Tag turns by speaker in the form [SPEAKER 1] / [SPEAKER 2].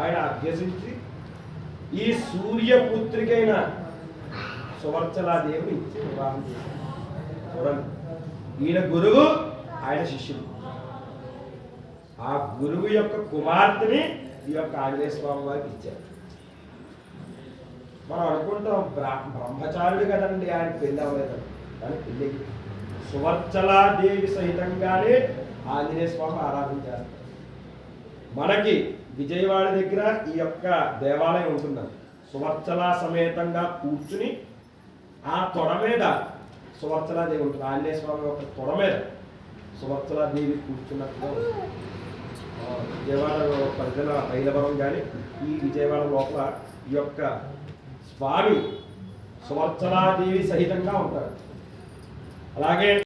[SPEAKER 1] ఆయన అభ్యసించి ఈ సూర్యపుత్రికైన సువర్చలాదేవిని ఇచ్చి వివాహం చేశారు చూడండి. ఈయన గురువు ఆయన శిష్యుడు. ఆ గురువు యొక్క కుమార్తెని ఈ యొక్క ఆంజనేయ స్వామి వారికి ఇచ్చారు. మనం అనుకుంటాం బ్రహ్మచారుడు కదండి ఆయన పెళ్ళి అవ్వలేదు. కానీ పెళ్ళి సువర్చలాదేవి సహితంగానే ఆంజనేయ స్వామి ఆరాధించారు. మనకి విజయవాడ దగ్గర ఈ యొక్క దేవాలయం ఉంటుందండి. సువర్చలా సమేతంగా కూర్చుని ఆ తొడ మీద సువర్చలాదేవి ఉంటుంది. ఆంజనేయ స్వామి యొక్క తొడ మీద సువర్చలాదేవి కూర్చున్నట్టుగా విజయవాడ పరిధిలో ఐలవరం కానీ ఈ విజయవాడ లోపల ఈ యొక్క స్వామి సువర్చలాదేవి సహితంగా ఉంటారు. అలాగే